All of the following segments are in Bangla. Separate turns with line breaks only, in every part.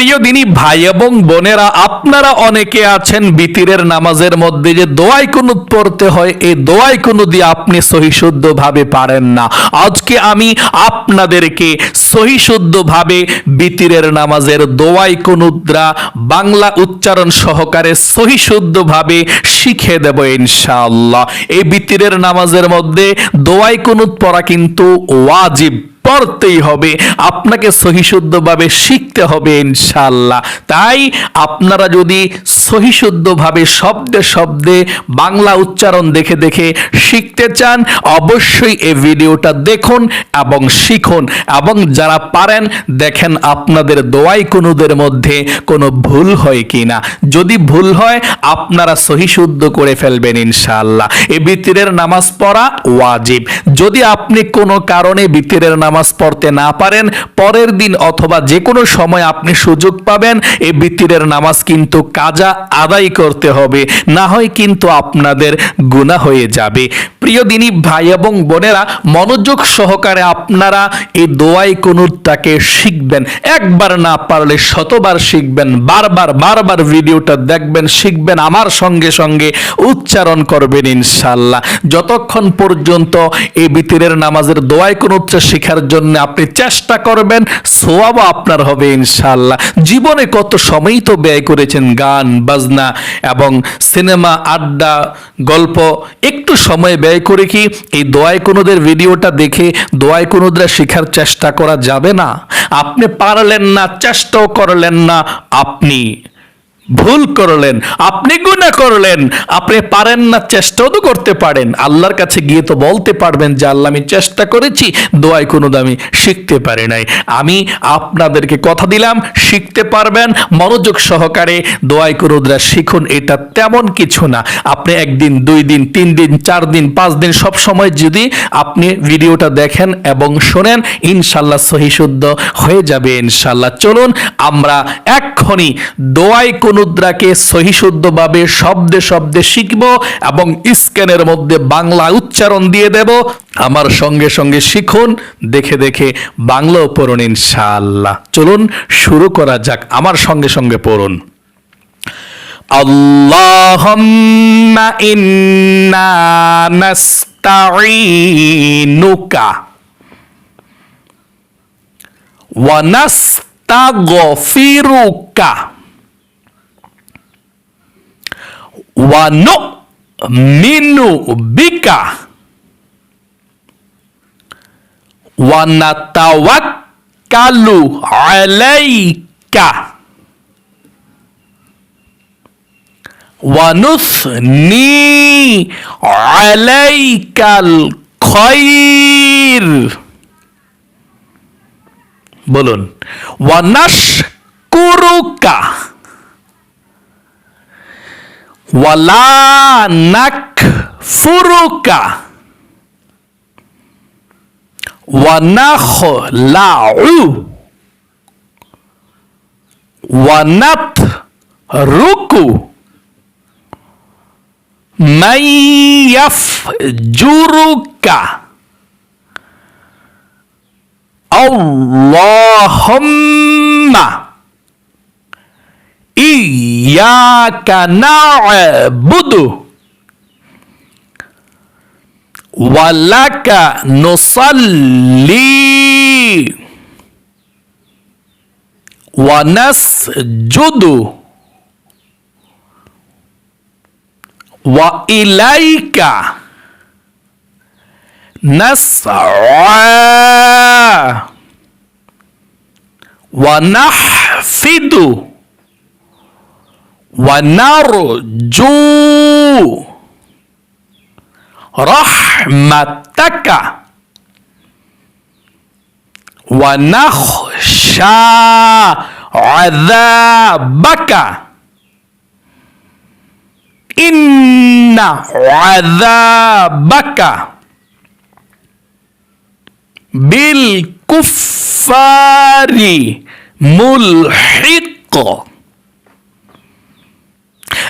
প্রিয় দিনী ভাই এবং বোনেরা, আপনারা অনেকে আছেন বিতিরের নামাজের মধ্যে যে দোয়াই কুনুত পড়তে হয় এই দোয়াই কুনুত দিয়ে আপনি সহিশুদ্ধ ভাবে পারেন না। আজকে আমি আপনাদেরকে সহিশুদ্ধ ভাবে বিতিরের নামাজের দোয়াই কুনুদ্রা বাংলা উচ্চারণ সহকারে সহিশুদ্ধ ভাবে শিখে দেব ইনশাআল্লাহ। এই বিতিরের নামাজের মধ্যে দোয়াই কুনুত পড়া কিন্তু ওয়াজিব। পড়তেই হবে। আপনাকে সহিশুদ্ধভাবে শিখতে হবে ইনশাল্লাহ তাই আপনারা যদি সহিশুদ্ধভাবে শব্দে শব্দে বাংলা উচ্চারণ দেখে দেখে শিখতে চান, অবশ্যই এই ভিডিওটা দেখুন এবং শিখুন। এবং যারা পারেন, দেখেন আপনাদের দোয়াই কুনুদের মধ্যে কোনো ভুল হয় কিনা। যদি ভুল হয়, আপনারা সহিশুদ্ধ করে ফেলবেন ইনশাল্লাহ এই বিতিরের নামাজ পড়া ওয়াজিব। যদি আপনি কোনো কারণে বিতিরের নামাজ পড়তে না পারেন, পরের দিন অথবা যে কোনো সময় আপনি সুযোগ পাবেন এই বিতিরের নামাজ কিন্তু কাজা আদায় করতে হবে। না হয় কিন্তু আপনাদের গুণা হয়ে যাবে। প্রিয় দিনী ভাই এবং বোনেরা, মনোযোগ সহকারে আপনারা এই দোয়াই কুনুরটাকে শিখবেন। একবার না পারলে শতবার শিখবেন, বারবার বারবার ভিডিওটা দেখবেন, শিখবেন, আমার সঙ্গে সঙ্গে উচ্চারণ করবেন ইনশাল্লাহ যতক্ষণ পর্যন্ত এই বিতিরের নামাজের দোয়াই কুনুরটা শেখার জন্য আপনি চেষ্টা করবেন, সোয়াবও আপনার হবে ইনশাল্লাহ জীবনে কত সময়ই তো ব্যয় করেছেন, গান, বাজনা এবং সিনেমা, আড্ডা, গল্প, একটু সময় ব্যয় করে কি এই দোয়াই কোনোদের ভিডিওটা দেখে, দোয়াই কুনুদরা শেখার চেষ্টা করা যাবে না? আপনি পারলেন না, চেষ্টাও করলেন না, আপনি ভুল করলেন, আপনি গুণা করলেন, আপনি পারেন না, চেষ্টাও তো করতে পারেন। আল্লাহর কাছে গিয়ে তো বলতে পারবেন যে, আল্লাহ, আমি চেষ্টা করেছি দোয়াই কোনো দামি শিখতে পারি নাই। আমি আপনাদেরকে কথা দিলাম, শিখতে পারবেন, মনোযোগ সহকারে দোয়াই কুরুদরা শিখুন, এটা তেমন কিছু না। আপনি একদিন, দুই দিন, তিন দিন, চার দিন, পাঁচ দিন, সব সময় যদি আপনি ভিডিওটা দেখেন এবং শোনেন ইনশাল্লাহ সহিশুদ্ধ হয়ে যাবে ইনশাল্লাহ চলুন, আমরা এক্ষুনি দোয়াই কুনুদ্রাকে সহিশুদ্ধভাবে শব্দে শব্দে শিখব এবং স্ক্যানের মধ্যে বাংলা উচ্চারণ দিয়ে দেব। আমার সঙ্গে সঙ্গে শিখুন, দেখে দেখে বাংলাও পড়ুন ইনশাআল্লাহ। চলুন, শুরু করা যাক, আমার সঙ্গে সঙ্গে পড়ুন। আল্লাহুম্মা ইন্না নাস্তাঈনুকা ওয়া wa nu'minu bika. Wa natawakkalu alaika. Wa nusni alaikal khair. বলুন wanash kuruka. ونشكرك ولا نكفرك ونخلع ونترك من يفجرك اللهم إياك نعبد ولك نصلي ونسجد وإليك نسعى ونحفد. ونرجو رحمتك ونخشى عذابك. إن عذابك بالكفار ملحق.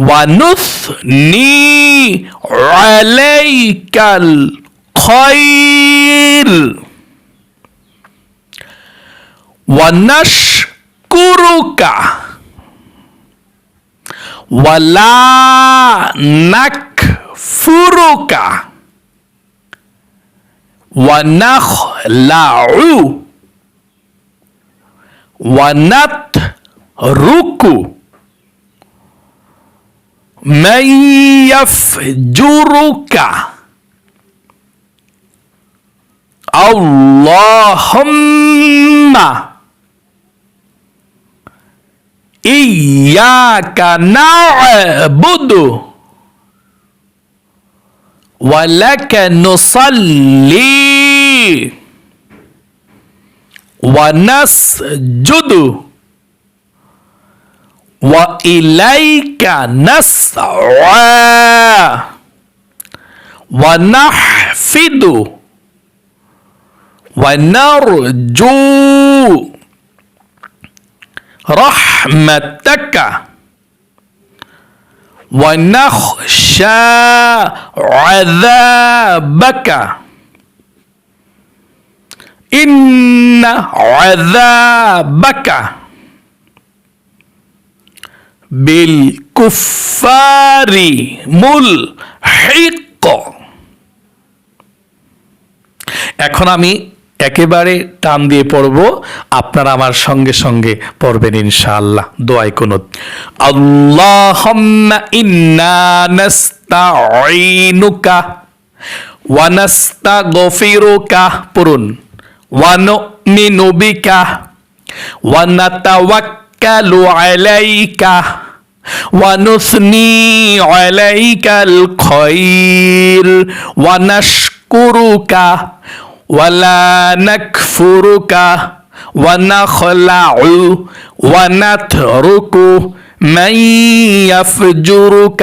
ونثني عليك الخير. ونشكرك ولا نكفرك. ونخلع ونترك. من يفجرك؟ اللهم إياك نعبد ولك نصلي ونسجد. وإليك نسعى. ونحفد. ونرجو. رحمتك. ونخشى عذابك. إن عذابك বিল কুফারি মূল হিক এখন আমি একেবারে টান দিয়ে পড়ব, আপনারা আমার সঙ্গে সঙ্গে পড়বেন ইনশাআল্লাহ দোয়াই কুনুত। আল্লাহুম্মা ইন্না নাস্তাঈনুকা ওয়া নাস্তাগফিরুকা, পড়ুন। ওয়া নুমিনু বিকা ওয়া নাতাওয়াক্কালু نتوكل عليك ونثني عليك الخير ونشكرك ولا نكفرك ونخلع ونترك من يفجرك.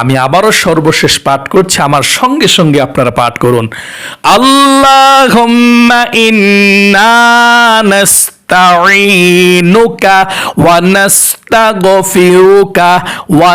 আমি আবারও সর্বশেষ পাঠ করছি, আমার সঙ্গে সঙ্গে আপনারা পাঠ করুন। আল্লাহুম্মা ইন্না নাস্তাঈনুকা ওয়া নাস্তাগফিরুকা ওয়া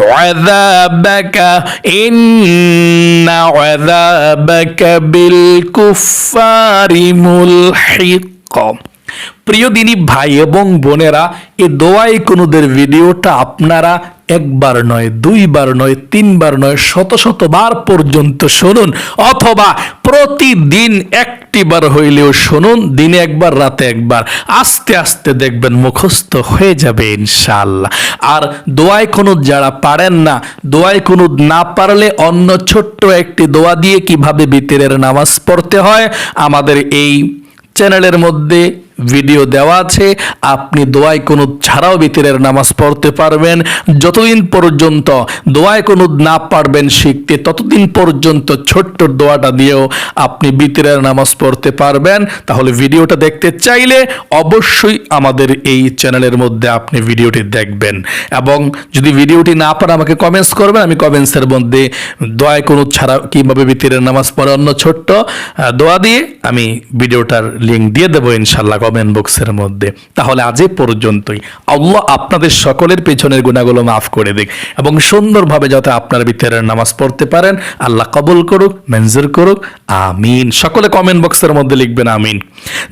عذابك إن عذابك بالكفار ملحق. প্রিয় দিনী ভাই এবং বোনেরা এই দোয়াই কোনদের ভিডিওটা আপনারা একবার নয়, দুইবার নয়, তিনবার নয়, শত শতবার পর্যন্ত শুনুন। অথবা প্রতিদিন একটিবার হইলেও শুনুন, দিনে একবার, রাতে একবার। আস্তে আস্তে দেখবেন মুখস্থ হয়ে যাবে ইনশাল্লাহ আর দোয়াই কুনুদ যারা পারেন না, দোয়াই কুনুদ না পারলে অন্য ছোট্ট একটি দোয়া দিয়ে কীভাবে বিতিরের নামাজ পড়তে হয়, আমাদের এই চ্যানেলের মধ্যে ভিডিও দেওয়া আছে। আপনি দোয়াই কোনো ছাড়াও বিতিরের নামাজ পড়তে পারবেন। যতদিন পর্যন্ত দোয়াই কোনো না পারবেন শিখতে, ততদিন পর্যন্ত ছোট্ট দোয়াটা দিয়েও আপনি বিতিরের নামাজ পড়তে পারবেন। তাহলে ভিডিওটা দেখতে চাইলে অবশ্যই আমাদের এই চ্যানেলের মধ্যে আপনি ভিডিওটি দেখবেন। এবং যদি ভিডিওটি না পারে আমাকে কমেন্টস করবেন। আমি কমেন্টসের মধ্যে দোয়ায় কোনো ছাড়া কীভাবে বিতিরের নামাজ পড়ে অন্য ছোট্ট দোয়া দিয়ে আমি ভিডিওটার লিঙ্ক দিয়ে দেবো ইনশাল্লাহ কমেন্ট বক্সের মধ্যে। তাহলে আজ পর্যন্তই। আল্লাহ আপনাদের সকলের পেছনের গুণাগুলো মাফ করে দিক এবং সুন্দরভাবে যাতে আপনার বিতিরের নামাজ পড়তে পারেন। আল্লাহ কবুল করুক, মঞ্জুর করুক, আমিন। সকলে কমেন্ট বক্সের মধ্যে লিখবেন আমিন।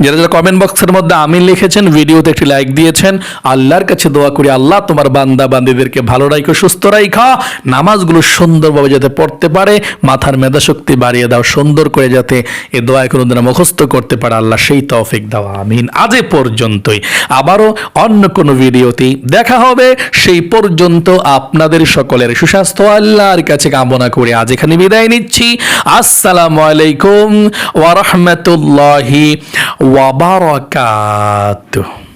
যারা যারা কমেন্ট বক্সের মধ্যে আমিন লিখেছেন ভিডিওতে একটি লাইক দিয়েছেন, আল্লাহর কাছে দোয়া করি, আল্লাহ তোমার বান্দা বান্দিদেরকে ভালো রাখো সুস্থ রাখা নামাজগুলো সুন্দরভাবে যাতে পড়তে পারে, মাথার মেধা শক্তি বাড়িয়ে দাও, সুন্দর করে যাতে এ দোয়া কোনো দিন মুখস্থ করতে পারে। আল্লাহ সেই তৌফিক দাও, আমিন। আজ আজে পর্যন্তই। আবারও অন্য কোনো ভিডিওতে দেখা হবে। সেই পর্যন্ত আপনাদের সকলের সুস্বাস্থ্য, আল্লাহর কাছে কামনা করে আজ এখানে বিদায় নিচ্ছি। আসসালামু আলাইকুম ওয়া রাহমাতুল্লাহি ওয়া বারাকাতুহু।